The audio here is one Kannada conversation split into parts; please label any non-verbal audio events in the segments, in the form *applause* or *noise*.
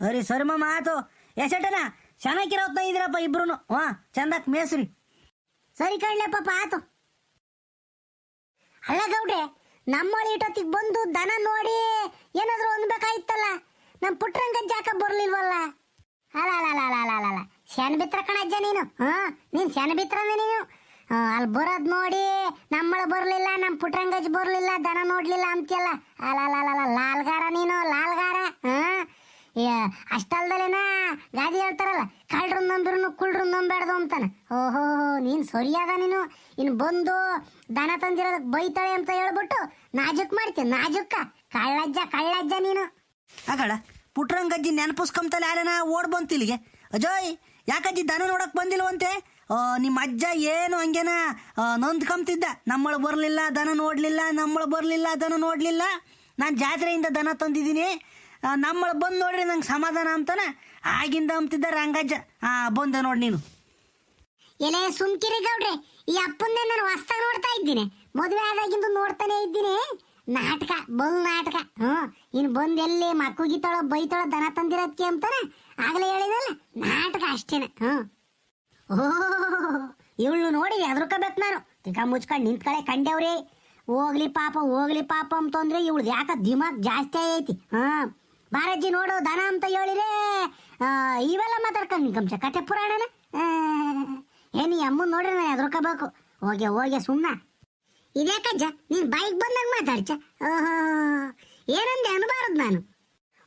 ಸರಿ ಸರಿ ಮಾಮ ಆತು ಎಸೆಟನ ಚೆನ್ನಾಗಿರೋತ್ನ ಇದ್ರಪ್ಪ ಇಬ್ರು ಹಾ ಚಂದಕ್ ಮೇಸ್ರಿ. ಸರಿ ಕಣ್ಲೆ ಪಾಪ ಆತು ಅಲ್ಲ ಗೌಡ್ರೆ ನಮ್ಮಲ್ಲಿ ಇಟ್ಟೊತ್ತಿಗೆ ಬಂದು ದನ ನೋಡಿ ಏನಾದ್ರು ಅನ್ಬೇಕಾಯ್ತಲ್ಲ? ನಮ್ಮ ಪುಟ್ರಂಗ ಜಾಕ ಬರ್ಲಿಲ್ವಲ್ಲ? ಅಲ್ಲ ಅಲ್ಲ ಅಲ್ಲ ಅಲ್ಲ ಅಲ್ಲ ಶನ ಬಿತ್ರ ಕಣಜ್ಜ ನೀನು. ಹಾ ನೀನ್ ಶನ ಬಿತ್ರ ನೀನು. ಅಲ್ಲಿ ಬರೋದ್ ನೋಡಿ ನಮ್ಮಳು ಬರ್ಲಿಲ್ಲ, ನಮ್ ಪುಟ್ರಂಗಜ್ ಬರ್ಲಿಲ್ಲ, ದನ ನೋಡ್ಲಿಲ್ಲ ಅಂತೆಲ್ಲ ಅಲ್ಲ ಅಲ್ಲ ಅಲ್ಲ ಲಾಲ್ಗಾರ ನೀನು, ಲಾಲ್ಗಾರ. ಹಾ ಅಷ್ಟಲ್ದಲೇನ ಗಾದಿ ಹೇಳ್ತಾರಲ್ಲ ಕಳ್ರು ನಂಬ್ರು ಕುಳ್ರು ನಂಬೇಡ್ದು ಅಂತಾನೆ. ಓಹೋ, ನೀನ್ ಸರಿಯಾದ ನೀನು. ಇನ್ ಬಂದು ದನ ತಂದಿರೋದಕ್ಕೆ ಬೈತಾಳೆ ಅಂತ ಹೇಳ್ಬಿಟ್ಟು ನಾಜುಕ್ ಮಾಡ್ತೀನಿ ನಾಜುಕ್ಕ. ಕಳ್ಳಜ್ಜ ಕಳ್ಳಜ್ಜ ನೀನು. ಆಗಳ ಪುಟ್ರಂಗಜ್ಜಿ ನೆನಪಿಸ್ಕೊಂತಲ್ಲ ಯಾರನ? ಓಡ್ ಬಂತಿಲ್ಗೆ ಅಜಯ್, ಯಾಕಜ್ಜಿ ದನ ನೋಡಕ್ ಬಂದಿಲ್ವಂತೆ? ನಿಮ್ಮ ಅಜ್ಜ ಏನು ಹಂಗೇನ ನೊಂದ್ಕೊಂತಿದ್ದ ನಮ್ಮಳು ಬರಲಿಲ್ಲ, ದನ ನೋಡಲಿಲ್ಲ, ನಮ್ಮಳು ಬರಲಿಲ್ಲ, ದನ ನೋಡಲಿಲ್ಲ. ನಾನು ಜಾತ್ರೆಯಿಂದ ದನ ತಂದಿದ್ದೀನಿ. ನಮ್ಮಳ ಬಂದು ನೋಡ್ರಿ ನಂಗೆ ಸಮಾಧಾನ ಅಂತಾನೆ. ಆಗಿಂದ ಅಂತಿದ್ದ ರಂಗಜ್ಜ. ಹಾ ಬಂದ ನೋಡಿ ನೀನು. ಎಲೆ ಸುಮ್ಕಿರಿ ಗೌಡ್ರಿ, ಈ ಅಪ್ಪನ್ನೇ ನಾನು ಹೊಸ್ತಾಗ ನೋಡ್ತಾ ಇದ್ದೀನಿ. ಮದುವೆ ಆದಾಗಿಂದು ನೋಡ್ತಾನೆ ಇದ್ದೀನಿ. ನಾಟಕ ಬಲ್ ನಾಟಕ. ಹ್ಮ್ ಇನ್ನು ಬಂದು ಎಲ್ಲಿ ಮಕ್ಕು ಬೈತಾಳ ದನ ತಂದಿರೋದಕ್ಕೆ ಅಂತಾನೆ. ಆಗಲೇ ಹೇಳಿದಲ್ಲ, ನಾಟಕ ಅಷ್ಟೇನೆ. ಹ್ಞೂ. ಓ ಇವಳು ನೋಡಿ ಎದ್ರಕೋಬೇಕು ನಾನು. ತಿಕ್ಕ ಮುಚ್ಕೊಂಡು ನಿಂತ್ಕಳೆ ಕಂಡೇವ್ರಿ ಹೋಗ್ಲಿ ಪಾಪ ಹೋಗ್ಲಿ ಪಾಪ ಅಂತಂದ್ರೆ ಇವಳು ಯಾಕೆ ದಿಮಾಗ್ ಜಾಸ್ತಿ ಐತಿ ಹಾ ಬಾರಜ್ಜಿ ನೋಡು ದನ ಅಂತ ಹೇಳಿರೆ. ಆ, ಇವೆಲ್ಲ ಮಾತಾಡ್ಕೊಂಡು ಕಂಚ ಕತೆ ಪುರಾಣನ? ಆ, ಏನಿ ಅಮ್ಮ ನೋಡ್ರಿ ನಾನು ಎದ್ರಕೋಬೇಕು ಹೋಗೆ ಹೋಗೆ ಸುಮ್ಮನ ಇದ್ಯಾಕಜ್ಜ ನೀನ್ ಬೈಕ್ ಬಂದಾಗ ಮಾತಾಡ್ಚ. ಏನಂದೆ ಅನ್ಬಾರದು ನಾನು?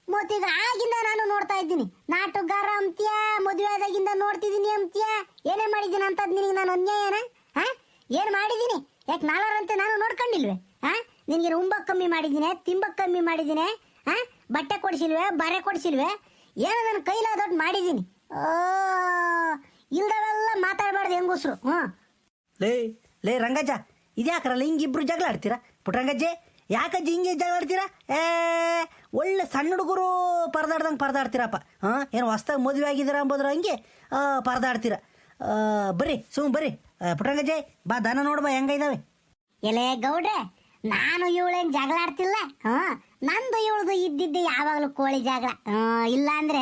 ಮತ್ತೀಗ ಆಗಿಂದ ನಾನು ನೋಡ್ತಾ ಇದ್ದೀನಿ. ನಾಟುಗಾರ ಅಂತ್ಯ ಮದುವೆ ಆದಾಗಿಂದ ನೋಡ್ತಿದ್ದೀನಿ ಅಂತ್ಯ. ಏನೇ ಮಾಡಿದ್ದೀನಿ ಅಂತ ನಿನಗೆ ನಾನು ಅನ್ಯಾಯನ? ಹಾ ಏನು ಮಾಡಿದ್ದೀನಿ ಯಾಕೆ ನಾಲ್ವರಂತೆ ನಾನು ನೋಡ್ಕೊಂಡಿಲ್ವೇ? ಹಾ ನಿನಗೆ ಉಂಬಕ್ ಕಮ್ಮಿ ಮಾಡಿದ್ದೀನಿ ತಿಂಬಕ್ ಕಮ್ಮಿ ಮಾಡಿದ್ದೀನಿ ಬಟ್ಟೆ ಕೊಡಿಸಿಲ್ವೆ ಬರೆ ಕೊಡಿಸಿಲ್ವೆ? ಏನೋ ನನ್ನ ಕೈಲಾದೊಟ್ಟು ಮಾಡಿದ್ದೀನಿ ಓ ಇಲ್ದವೆಲ್ಲ ಮಾತಾಡಬಾರ್ದು ಹೆಂಗಸ್ರು ಹ್ಞೂ. ಲೇ ಲೇ ರಂಗಜ್ಜ ಇದ್ಯಾಕ್ರಲ್ಲ ಹಿಂಗೆ ಇಬ್ರು ಜಗಳ ಆಡ್ತೀರಾ? ಪುಟ್ರಂಗಜ್ಜಿ ಯಾಕಜ್ಜಿ ಹಿಂಗೆ ಜಗಳ ಆಡ್ತೀರಾ? ಏ ಒಳ್ಳೆ ಸಣ್ಣ ಹುಡುಗರು ಪರದಾಡ್ದಂಗೆ ಪರದಾಡ್ತೀರಪ್ಪ. ಹಾಂ ಏನು ಹೊಸ್ದಾಗ ಮದುವೆ ಆಗಿದ್ದೀರಾ ಅಂಬೋದ್ರ ಹಂಗೆ? ಪರದಾಡ್ತೀರ. ಬರ್ರಿ ಸುಮ್ ಬರ್ರಿ. ಪುಟ್ರಂಗಜ್ಜಿ ಬಾ ದನ ನೋಡ್ಬಾ ಹೆಂಗೈದಾವೆ ಎಲೆ ಗೌಡ್ರೆ ನಾನು ಇವಳೇನು ಜಗಳ ಆಡ್ತಿಲ್ಲ ಹಾ? ನಂದು ಇವಳದು ಇದ್ದಿದ್ದು ಯಾವಾಗಲೂ ಕೋಳಿ ಜಗಳ. ಇಲ್ಲ ಅಂದ್ರೆ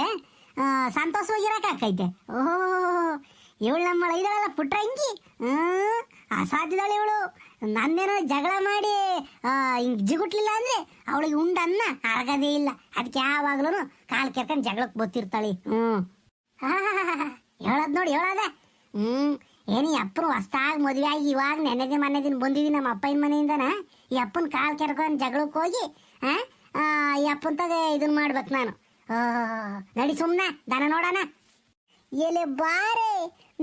ಸಂತೋಷವಾಗಿರಕೈತೆ ಓಹೋ, ಇವಳು ನಮ್ಮ ಇದಾಳಲ್ಲ ಪುಟ್ರಂಗಿ ಹ್ಮ್ ಅಸಾಧ್ಯದಳು ಇವಳು. ನನ್ನೇನೋ ಜಗಳ ಮಾಡಿ ಹಿಂಗ್ ಜಿಗುಟ್ಲಿಲ್ಲ ಅಂದ್ರೆ ಅವಳಿಗೆ ಉಂಡನ್ನ ಅರಗದೇ ಇಲ್ಲ. ಅದಕ್ಕೆ ಯಾವಾಗ್ಲೂ ಕಾಲು ಕೆರ್ಕೊಂಡು ಜಗಳಕ್ಕೆ ಬತ್ತಿರ್ತಾಳೆ. ಹ್ಮ್. *laughs* ಹೇಳದ್ ನೋಡಿ, ಹೇಳದ. ಹ್ಮ್. ಏನಿ ಅಪ್ಪನ ಹೊಸ್ತಾಗಿ ಮದುವೆ ಆಗಿ ಇವಾಗ ನೆನೆದೇ ಮನೆ ದಿನ ಬಂದಿದ್ದೀನಿ ನಮ್ಮ ಅಪ್ಪನ ಮನೆಯಿಂದನ? ಈ ಅಪ್ಪನ ಕಾಲ್ ಕೆರ್ಕೊಂಡು ಜಗಳಕ್ಕೆ ಹೋಗಿ ಈ ಅಪ್ಪನ ಇದನ್ನ ಮಾಡ್ಬೇಕು ನಾನು. ನಡಿ ಸುಮ್ಮನೆ ದನ ನೋಡೋಣ. ಎಲೆ ಬಾರೆ,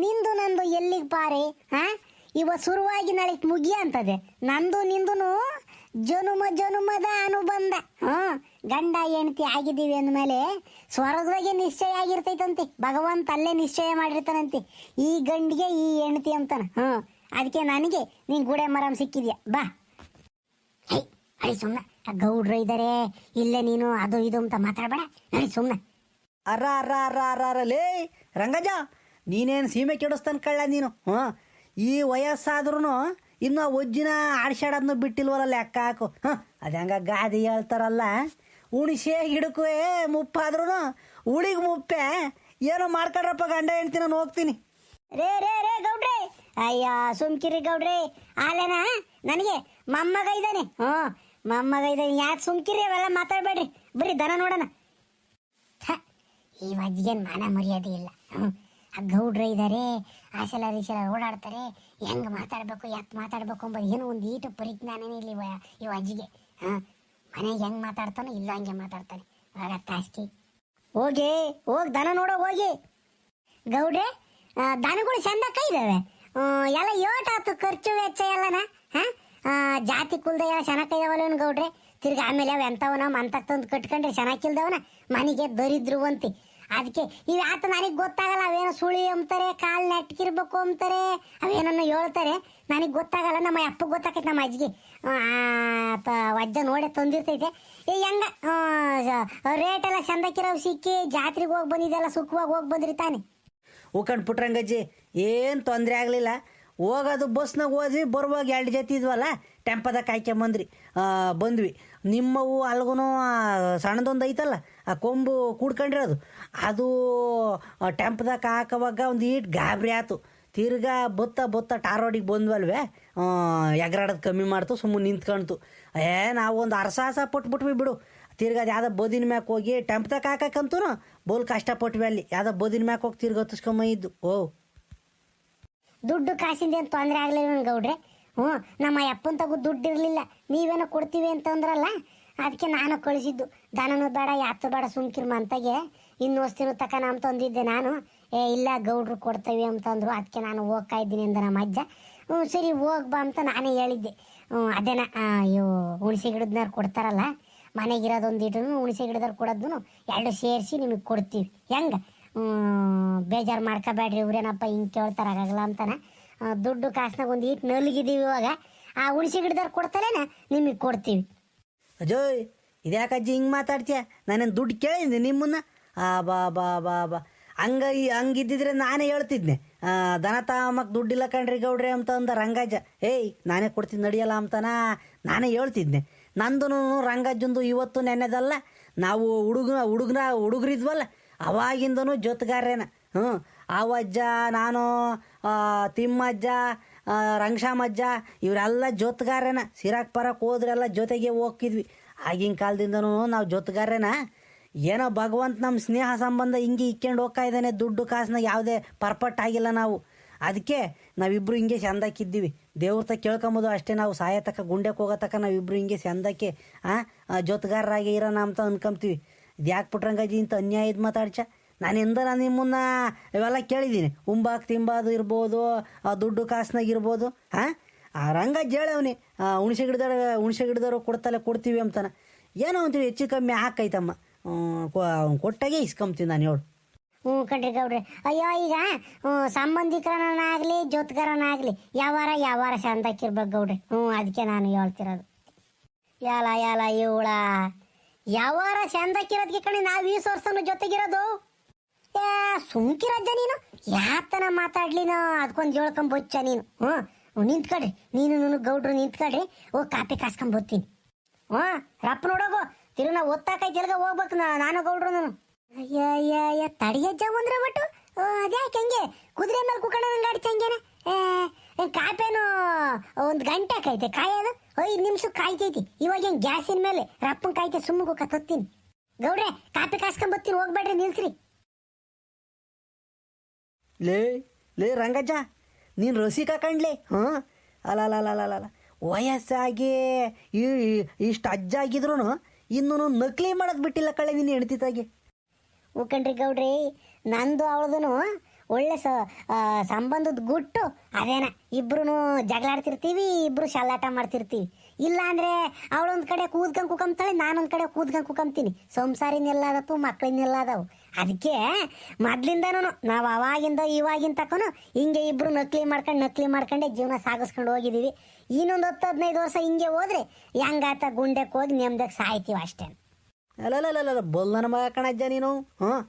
ನಿಂದು ನಂದು ಎಲ್ಲಿಗೆ ಬಾರೆ ಹಾ ಇವ ಶುರುವಾಗಿ ನಾಳೆ ಮುಗಿಯ ಅಂತದೆ ನಂದು ನಿಂದುನು ಜನುಮ ಜನುಮದ ಅನುಬಂಧ. ಹಾ, ಗಂಡ ಹೆಂಡತಿ ಆಗಿದ್ದೀವಿ ಅಂದಮೇಲೆ ಸ್ವರ್ಗದಾಗೆ ನಿಶ್ಚಯ ಆಗಿರ್ತೈತಂತೆ. ಭಗವಂತ ಅಲ್ಲೇ ನಿಶ್ಚಯ ಮಾಡಿರ್ತಾನಂತೆ. ಈ ಗಂಡಿಗೆ ಈ ಹೆಂಡತಿ ಅಂತಾನ. ಹಾ, ಅದಕ್ಕೆ ನನಗೆ ನೀನ್ ಗುಡೆ ಮರಂ ಸಿಕ್ಕಿದ್ಯಾ? ಬಾ. ಅಡಿ ಸುಮ್ಮನೆ ಗೌಡ್ರ ಇದ್ದಾರೆ ಇಲ್ಲೇ ನೀನು ಅದು ಇದು ಅಂತ ಮಾತಾಡಬೇಡ. ನಡಿ ಸುಮ್ಮನೆ ಅರ ಅರ ಅರ ಅರ ಅರ, ಲೇ ರಂಗಜ ನೀನೇನು ಸೀಮೆ ಕೆಡಿಸ್ತಾನ ಕಳ್ಳ ನೀನು? ಹಾಂ, ಈ ವಯಸ್ಸಾದ್ರೂ ಇನ್ನು ಒಜ್ಜಿನ ಆಡ್ಸಾಡೋದನ್ನು ಬಿಟ್ಟಿಲ್ವಲ್ಲ ಲೆಕ್ಕ ಹಾಕು. ಹಾಂ, ಅದು ಹಂಗ ಗಾದಿ ಹೇಳ್ತಾರಲ್ಲ. ಉಣಿಸೆ ಗಿಡಕ್ಕೂ ಮುಪ್ಪಾದ್ರೂ ಉಳಿಗೆ ಮುಪ್ಪೆ. ಏನೋ ಮಾಡ್ಕೊಂಡ್ರಪ್ಪ ಗಂಡ ಹೆಂಡ್ತಿ ನಾನು ಹೋಗ್ತೀನಿ. ರೇ ರೇ ರೇ ಗೌಡ್ರೆ. ಅಯ್ಯ, ಸುಮ್ಕಿರಿ ಗೌಡ್ರಿ. ಆಲೇನ? ನನಗೆ ಮೊಮ್ಮಗ ಇದ್ದಾನೆ ಹ್ಞೂ, ಮೊಮ್ಮಗ ಇದ್ದಾನೆ ಯಾಕೆ ಸುಮ್ಕಿರಿ ಅವೆಲ್ಲ ಮಾತಾಡ್ಬೇಡ್ರಿ. ಬರೀ ದನ ನೋಡೋಣ. ಈ ವಜ್ಜಿಗೇನು ಮಾನ ಮರ್ಯಾದೆ ಇಲ್ಲ. ಹ್ಞೂ. ಆ ಗೌಡ್ರ ಇದ್ದಾರೆ ಆಸೆಲ ರೀಸೆಲ ಓಡಾಡ್ತಾರೆ. ಹೆಂಗೆ ಮಾತಾಡಬೇಕು ಯಾಕೆ ಮಾತಾಡಬೇಕು ಅಂಬೋದು ಏನೋ ಒಂದು ಈಟು ಪರಿಜ್ಞಾನನೇ ಇಲ್ಲ ಇವ ಅಜ್ಜಿಗೆ. ಹಾಂ ಮನೆಗೆ ಹೆಂಗೆ ಮಾತಾಡ್ತಾನೋ ಇಲ್ಲ ಹಂಗೆ ಮಾತಾಡ್ತಾನೆ. ಆಗ ತಾಸ್ಕಿ ಹೋಗಿ ಹೋಗಿ ದನ ನೋಡೋ ಹೋಗಿ. ಗೌಡ್ರೆ ದನಗಳು ಚಂದ ಆ, ಎಲ್ಲ ಯೋಟ್ ಆತು ಖರ್ಚು ವೆಚ್ಚ ಎಲ್ಲನ ಹಾ? ಜಾತಿ ಕುಲ್ದ ಎಲ್ಲ ಚೆನ್ನಾಗಿ ಇದಾವಲ್ಲ ಗೌಡ್ರೆ. ತಿರ್ಗಿ ಆಮೇಲೆ ಅವು ಎಂಥವನ ಮಂತಕ್ ತಂದು ಕಟ್ಕೊಂಡ್ರೆ ಚೆನ್ನಾಗಿಲ್ದವನ ಮನೆಗೆ ದರಿದ್ರು ಅಂತಿ ಅದಕ್ಕೆ ಇವು ಆತ ನನಗೆ ಗೊತ್ತಾಗಲ್ಲ, ಅವೇನೋ ಸುಳಿ ಅಂತಾರೆ, ಕಾಲು ನೆಟ್ಕಿರ್ಬೇಕು ಅಂತಾರೆ, ಅವೇನನ್ನ ಹೇಳ್ತಾರೆ, ನನಗೆ ಗೊತ್ತಾಗಲ್ಲ, ನಮ್ಮ ಅಪ್ಪ ಗೊತ್ತಾಕೈತೆ, ನಮ್ಮ ಅಜ್ಜಿಗೆ. ವಜ್ಜ ನೋಡೇ ತಂದಿರ್ತೈತೆ. ಈ ಹೆಂಗ? ರೇಟ್ ಎಲ್ಲ ಚಂದಕ್ಕಿರೋ ಸಿಕ್ಕಿ ಜಾತ್ರೆಗೆ ಹೋಗಿ ಬಂದಿದ್ದೆಲ್ಲ, ಸುಖವಾಗಿ ಹೋಗಿ ಬಂದ್ರಿ ತಾನೆ. ಉಕ್ಕಂಡು ಪುಟ್ರಂಗಜ್ಜಿ ಏನು ತೊಂದರೆ ಆಗಲಿಲ್ಲ. ಹೋಗೋದು ಬಸ್ನಾಗ ಹೋದ್ವಿ, ಬರುವಾಗ ಎರಡು ಜೊತೆ ಇದ್ವಲ್ಲ ಟೆಂಪದಾಗ ಕಾಯ್ಕೊಂಬಂದ್ರಿ. ಬಂದ್ವಿ. ನಿಮ್ಮವು ಅಲ್ಗೂ ಸಣ್ಣದೊಂದು ಐತಲ್ಲ ಆ ಕೊಂಬು ಕೂಡ್ಕೊಂಡಿರೋದು ಅದು. ಟೆಂಪ್ದಾಗ ಹಾಕೋವಾಗ ಒಂದು ಈಟ್ ಗಾಬರಿ ಆಯ್ತು ತಿರ್ಗಾ ಬೊತ್ತ ಬೊತ್ತ ಟಾರ್ ರೋಡಿಗೆ ಬಂದ್ವಲ್ವೇ ಎಗರಾಡೋದು ಕಮ್ಮಿ ಮಾಡ್ತು, ಸುಮ್ಮನೆ ನಿಂತ್ಕೊಳ್ತು ಏ, ನಾವು ಒಂದು ಅರಸಾಸ ಪಟ್ಬಿಟ್ವಿ ಬಿಡು. ತಿರ್ಗಾ ಅದು ಯಾವುದೋ ಬೋದಿನ ಮ್ಯಾಕ್ ಹೋಗಿ ಟೆಂಪ್ದಾಗ ಹಾಕಕ್ಕಂತೂ ಬೋಲ್ ಕಷ್ಟಪಟ್ವಿ ಅಲ್ಲಿ. ಯಾವುದೋ ಬೋದಿನ ಮ್ಯಾಕ್ ಹೋಗಿ ತಿರ್ಗಿ ಇದ್ದು. ಓ. ದುಡ್ಡು ಕಾಸಿಂದ ಏನು ತೊಂದರೆ ಆಗಲಿಲ್ಲ ಗೌಡ್ರೆ. ಹ್ಞೂ ನಮ್ಮ ಅಪ್ಪನ ತಗೋ ದುಡ್ಡು ಇರಲಿಲ್ಲ. ನೀವೇನೋ ಕೊಡ್ತೀವಿ ಅಂತಂದ್ರಲ್ಲ? ಅದಕ್ಕೆ ನಾನು ಕಳಿಸಿದ್ದು. ದನನೂ ಬೇಡ ಯಾತು ಬೇಡ ಸುಮ್ಕಿರ್ಮ ಅಂತಗೆ ಇನ್ನು ವಸ್ತಿನೂ ತಕನ ಅಂತಂದಿದ್ದೆ ನಾನು. ಏ, ಇಲ್ಲ, ಗೌಡ್ರು ಕೊಡ್ತೇವೆ ಅಂತಂದ್ರು ಅದಕ್ಕೆ ನಾನು ಹೋಗ್ತಾ ಇದ್ದೀನಿ ಅಂದ ನಮ್ಮ ಅಜ್ಜ. ಹ್ಞೂ, ಸರಿ ಹೋಗ್ಬಾ ಅಂತ ನಾನೇ ಹೇಳಿದ್ದೆ. ಹ್ಞೂ, ಅದೇನ ಅಯ್ಯೋ, ಹುಣಸೆ ಗಿಡದ್ನಾರು ಕೊಡ್ತಾರಲ್ಲ? ಮನೆಗಿರೋದೊಂದು ಇಟ್ಟು ಹುಣಸೆ ಗಿಡದವ್ರು ಕೊಡೋದನ್ನು ಎರಡು ಸೇರಿಸಿ ನಿಮಗೆ ಕೊಡ್ತೀವಿ. ಹೆಂಗೆ? ಬೇಜಾರು ಮಾಡ್ಕೋಬೇಡ್ರಿ ಇವ್ರೇನಪ್ಪ, ಹಿಂಗೆ ಕೇಳ್ತಾರಾಗಲ್ಲ ಅಂತನ. ದುಡ್ಡು ಕಾಸ್ನಾಗ ಒಂದು ಇಟ್ಟು ನಲ್ಗಿದ್ದೀವಿ ಇವಾಗ. ಆ, ಹುಣಸೆ ಗಿಡದವ್ರು ಕೊಡ್ತಾರೇನ ನಿಮಗೆ ಕೊಡ್ತೀವಿ. ಅಜೋಯ್ ಇದ್ಯಾಕಜ್ಜಿ ಹಿಂಗೆ ಮಾತಾಡ್ತೀಯ? ನಾನೇನು ದುಡ್ಡು ಕೇಳಿದ್ದೆ ನಿಮ್ಮನ್ನ? ಆ, ಬಾ ಬಾ ಬಾ ಬಾ. ಹಂಗ ಹಂಗಿದ್ದಿದ್ರೆ ನಾನೇ ಹೇಳ್ತಿದ್ನೆ. ದನ ತಾಮಕ್ ದುಡ್ಡಿಲ್ಲ ಕಣ್ರಿ ಗೌಡ್ರಿ ಅಂತ ಅಂದ ರಂಗಜ್ಜ. ಏಯ್, ನಾನೇ ಕೊಡ್ತೀನಿ ನಡಿಯಲ್ಲ ಅಂತಾನ? ನಾನೇ ಹೇಳ್ತಿದ್ನೆ. ನಂದು ರಂಗಜ್ಜಂದು ಇವತ್ತು ನೆನ್ನೆದಲ್ಲ, ನಾವು ಹುಡುಗನ ಹುಡುಗನ, ಹುಡುಗರಿದ್ವಲ್ಲ, ಅವಾಗಿಂದನೂ ಜೊತೆಗಾರೇನ ಹ್ಞೂ ಅವಜ್ಜ, ನಾನು ತಿಮ್ಮಜ್ಜ ರಂಗಶಾಮಜ್ಜ, ಇವರೆಲ್ಲ ಜೊತ್ಗಾರನ ಸಿರಾಕ್ ಪರಕ್ ಹೋದ್ರೆಲ್ಲ ಜೊತೆಗೆ ಹೋಗ್ತಿದ್ವಿ. ಆಗಿನ ಕಾಲದಿಂದನೂ ನಾವು ಜೊತ್ಗಾರನ ಏನೋ ಭಗವಂತ ನಮ್ಮ ಸ್ನೇಹ ಸಂಬಂಧ ಹಿಂಗೆ ಇಕ್ಕೊಂಡು ಹೋಗ್ತಾ ಇದ್ದಾನೆ, ದುಡ್ಡು ಕಾಸನ್ನ ಯಾವುದೇ ಪರ್ಫೆಕ್ಟ್ ಆಗಿಲ್ಲ ನಾವು. ಅದಕ್ಕೆ ನಾವಿಬ್ರು ಹಿಂಗೆ ಚಂದಕ್ಕಿದ್ದೀವಿ ದೇವ್ರ ತಕ್ಕ ಕೇಳ್ಕೊಂಬೋದು ಅಷ್ಟೇ, ನಾವು ಸಾಯ ತಕ ಗುಂಡೆಗೆ ಹೋಗೋ ತಕ ನಾವಿಬ್ರು ಹಿಂಗೆ ಚಂದಕ್ಕೆ ಆ ಜೊತೆಗಾರರಾಗಿ ಇರೋಣ ಅಂತ ಅನ್ಕೊಂತೀವಿ. ಇದು ಯಾಕೆ ಪುಟ್ರಂಗಾಜಿ ಇಂಥ ಅನ್ಯಾಯದ ಮಾತಾಡ್ಚ? ನಾನಿಂದ ನಾನು ನಿಮ್ಮನ್ನ ಇವೆಲ್ಲ ಕೇಳಿದ್ದೀನಿ. ಉಂಬಾಕ್ ತಿಂಬಾದು ಇರ್ಬೋದು ದುಡ್ಡು ಕಾಸ್ನಾಗ ಇರ್ಬೋದು, ಹಾಂ? ರಂಗ ಜೇಳವನಿ ಹುಣಸೆ ಗಿಡದ ಹುಣಸೆ ಗಿಡದವ್ರು ಕೊಡ್ತಲ್ಲ ಕೊಡ್ತೀವಿ ಅಂತಾನೆ. ಏನೋ ಅಂತೀವಿ ಹೆಚ್ಚು ಕಮ್ಮಿ ಹಾಕೈತಮ್ಮ. ಅವ್ನ್ ಕೊಟ್ಟಾಗೆ ಇಸ್ಕೊಂಬ್ತೀನಿ ನಾನು, ಹೇಳು. ಹ್ಞೂ ಕಣ್ರಿ ಗೌಡ್ರಿ. ಅಯ್ಯೋ, ಈಗ ಸಂಬಂಧಿಕರನಾಗಲಿ ಜೊತೆಗಾರನಾಗಲಿ ಯಾವಾರ ಯಾವಾರ ಚಂದಕ್ಕಿರ್ಬೇಕು ಗೌಡ್ರಿ. ಹ್ಞೂ ಅದಕ್ಕೆ ನಾನು ಹೇಳ್ತಿರೋದು. ಯಾಲ ಯಾಲ ಇವಳ ಯಾವಾರ ಚಂದಕ್ಕಿರೋದಕ್ಕೆ ಕಣಿ ನಾವು ಈ ಸೋರ್ಸನ್ನು ಜೊತೆಗಿರೋದು? ಏ ಸುಮ್ಕಿರಜ್ಜ ನೀನು ಯಾತನ ಮಾತಾಡ್ಲಿನ ಅದಕ್ಕೊಂದು ಹೇಳ್ಕೊಂಬೊಚ್ಚ ನೀನು. ಹ್ಞೂ ನಿಂತ್ಕೊಡ್ರಿ. ನೀನು ನೀನು, ಗೌಡ್ರು ನಿಂತ್ಕೊಡ್ರಿ. ಓ, ಕಾಪಿ ಕಾಸ್ಕೊಂಬತ್ತೀನಿ ಹ್ಞೂ, ರಪ್ಪ ನೋಡೋಗು. ತಿರು ನಾವು ಒತ್ತಾಕೈತಿ ಜಲ್ಗ ಹೋಗ್ಬೇಕು ನಾನು ಗೌಡ್ರು ನಾನು. ಅಯ್ಯ ಅಯ್ಯ ಅಯ್ಯ ತಡಿಯಜ್ಜ ಅಂದ್ರೆ ಬಟ್ಟು ಅದ್ಯಾಕೆ ಹೆಂಗೆ? ಕುದುರೆ ಮೇಲೆ ಕುಕ್ಕಣ ಗಾಡಿ ಚಂಗೇನೆ? ಕಾಪೇನು ಒಂದು ಗಂಟೆ ಕಾಯ್ತೆ ಕಾಯೋದು? ಐದು ನಿಮಿಷ ಕಾಯ್ತೈತಿ. ಇವಾಗ ಹೆಂಗೆ ಗ್ಯಾಸಿನ ಮೇಲೆ ರಪ್ಪನ್ ಕಾಯ್ತೆ ಸುಮ್ಮನೆ ಕತ್ತೀನಿ ಗೌಡ್ರೆ, ಕಾಪಿ ಕಾಸ್ಕೊಂಬತ್ತೀನಿ ಹೋಗ್ಬೇಡ್ರಿ, ನಿಲ್ಸ್ರಿ. ಲೇ ಲೇ ರಂಗಜ್ಜ, ನೀನು ರಸಿಕ ಕಣ್ಲೆ ಹಾಂ? ಅಲ್ಲ ವಯಸ್ಸಾಗಿ, ಈ ಇಷ್ಟು ಅಜ್ಜ ಆಗಿದ್ರು ಇನ್ನೂ ನಕಲಿ ಮಾಡೋದು ಬಿಟ್ಟಿಲ್ಲ ಕಳೆ ನೀನು ಹೆಣ್ತಿತ್ತಾಗಿ ಕಣ್ರಿ ಗೌಡ್ರಿ, ನಂದು ಅವಳದೂ ಒಳ್ಳೆ ಸ ಸಂಬಂಧದ ಗುಟ್ಟು ಅದೇನ. ಇಬ್ರು ಜಗಳಾಡ್ತಿರ್ತೀವಿ ಇಬ್ರು ಶಲ್ಲಾಟ ಮಾಡ್ತಿರ್ತೀವಿ. ಇಲ್ಲ ಅಂದ್ರೆ ಅವಳೊಂದು ಕಡೆ ಕೂದ್ಕಂಡ್ ಕುಕಂಬ್ತಾಳೆ, ನಾನೊಂದು ಕಡೆ ಕೂದ್ಕೊಂಡ್ ಕುಕಂತೀನಿ ಸಂಸಾರಿನೆಲ್ಲ ಅದಪ್ಪು ಮಕ್ಕಳಿನೆಲ್ಲ ಅದಾವು ಅದಕ್ಕೆ ಮೊದ್ಲಿಂದನೂ ನಾವು ಅವಾಗಿಂದ ಇವಾಗಿನ ತಕ್ಕನು ಹಿಂಗೆ ಇಬ್ರು ನಕಲಿ ಮಾಡ್ಕೊಂಡು ನಕಲಿ ಮಾಡ್ಕೊಂಡೆ ಜೀವನ ಸಾಗಿಸ್ಕೊಂಡು ಹೋಗಿದೀವಿ. ಇನ್ನೊಂದು ಹತ್ತು ಹದಿನೈದು ವರ್ಷ ಹಿಂಗೆ ಹೋದ್ರೆ ಹೆಂಗಾತ ಗುಂಡೆಕ್ ಹೋಗಿ ನೆಮ್ಮದಾಗ ಸಾಯ್ತೀವಿ ಅಷ್ಟೇ. ಅಲ್ಲ ಬೊಲ್ಲನ ಮಗ ಕಣಜ್ಜ ನೀನು? ಹಾಂ